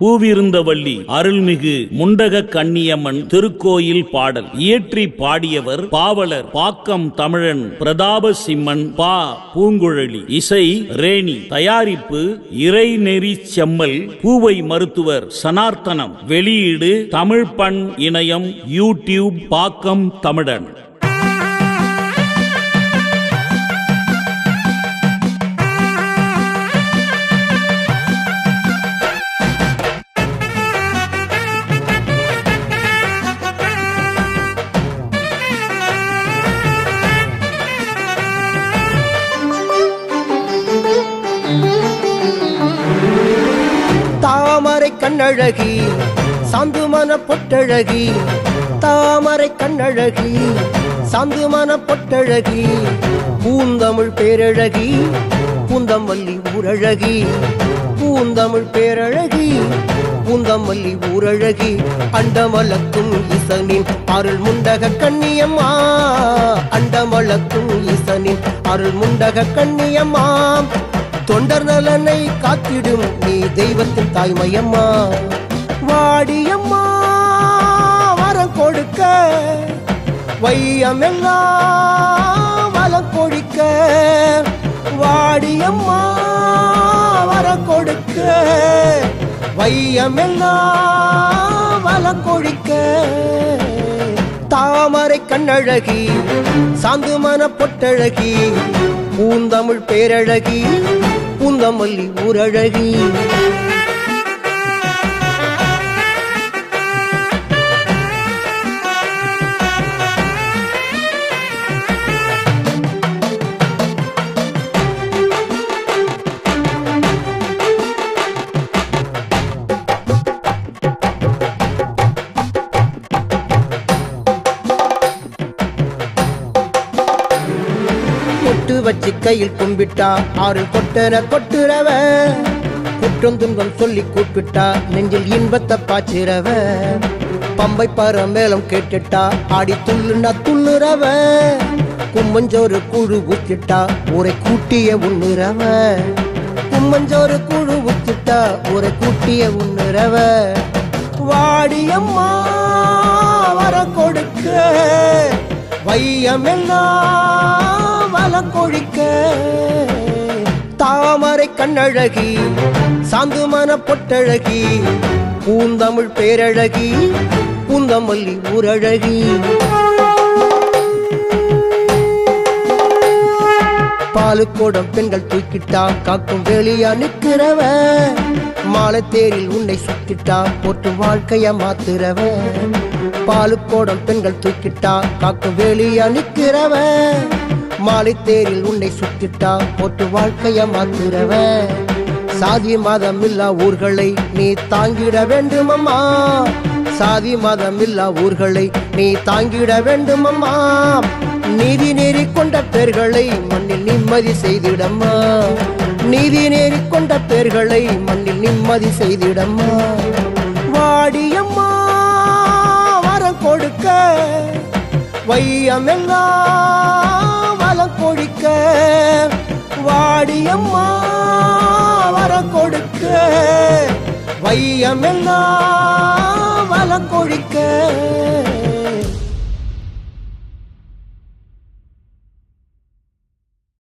பூவிருந்தவள்ளி அருள்மிகு முண்டக கண்ணியம்மன் திருக்கோயில் பாடல். இயற்றி பாடியவர் பாவலர் பாக்கம் தமிழன் பிரதாப சிம்மன் பா. பூங்குழலி இசை ரேணி தயாரிப்பு இறைநெறி செம்மல் பூவை மருத்துவர் சனார்த்தனம் வெளியீடு தமிழ் பண் இணையம் யூடியூப் பாக்கம் தமிழன். தாமரை கண்ணழகி சாந்து மன பொட்டழகி தாமரை கண்ணழகி சாந்து மன பொட்டழகி பூந்தமிழ் பேரழகி பூந்தமல்லி ஊரழகி பூந்தமிழ் பேரழகி பூந்தமல்லி ஊரழகி அண்டமலக்கும் இசனின் அருள் முண்டக கண்ணியம்மா அண்டமலக்கும் இசனின் அருள் முண்டக கண்ணியம்மா. தொண்டர் நலனை காத்திடும் நீ தெய்வத்தின் தாய்மையம்மா. வாடியம்மா வரம் கொடுக்க. வையமெல்லாம் வலம் கொழிக்க வாடியம்மா வரம் கொடுக்க. வையமெல்லாம் வலம் கொழிக்க தாமரை கண்ணழகி சாந்து மன பொட்டழகி பூந்தமிழ் பேரழகி பூந்தமல்லி ஊரழகி. வச்சு கையில் கும்பிட்டா ஆறு கொட்டன கொட்டுறவ குற்றம் துன்பம் சொல்லி கூப்பிட்டா நெஞ்சில் இன்பத்தை பாய்ச்சிறவ பம்பை பாற மேலம் கேட்டுட்டா ஆடி துள்ளுனா துள்ளுறவ கும்பஞ்சோறு குழு ஊத்திட்டா ஊரை கூட்டிய உண்ணுறவ கும்பஞ்சோறு குழு ஊத்திட்டா ஊரை கூட்டிய உண்ணுறவ வாடியம்மா வர கொடுக்க. வையமெல்லாம் காலம் கொழிக்க. தாமரை கண்ணழகி சாந்து மன பொட்டழகி பூந்தமிழ் பேரழகி பூந்தமல்லி ஊரழகி. பாலுக்கோடம் பெண்கள் தூக்கிட்டா காக்கும் வேலியா நிற்கிறவ. மாலை தேரில் உன்னை சுத்திட்டா போட்டு வாழ்க்கைய மாத்துறவன் பாலுக்கோடம் பெண்கள் தூக்கிட்டா காக்கு வேலியா நிக்கிறவ மாலை தேரில் உன்னை சுத்திட்டா போட்டு வாழ்க்கைய மாத்துறவ சாதி மதம் இல்லா ஊர்களை நீ தாங்கிட வேண்டுமம்மா சாதி மதம் இல்லா ஊர்களை நீ தாங்கிட வேண்டுமம்மா நீதி நேரி கொண்ட பேர்களை மண்ணில் நிம்மதி செய்திடம்மா. நீதி நேரி கொண்ட பேர்களை மண்ணில் நிம்மதி செய்திடம்மா. வாடிய வையமெல்லாம் வலம் கொழிக்க வாடியம்மா வர கொடுக்க. வையமெல்லாம் வலம் கொழிக்க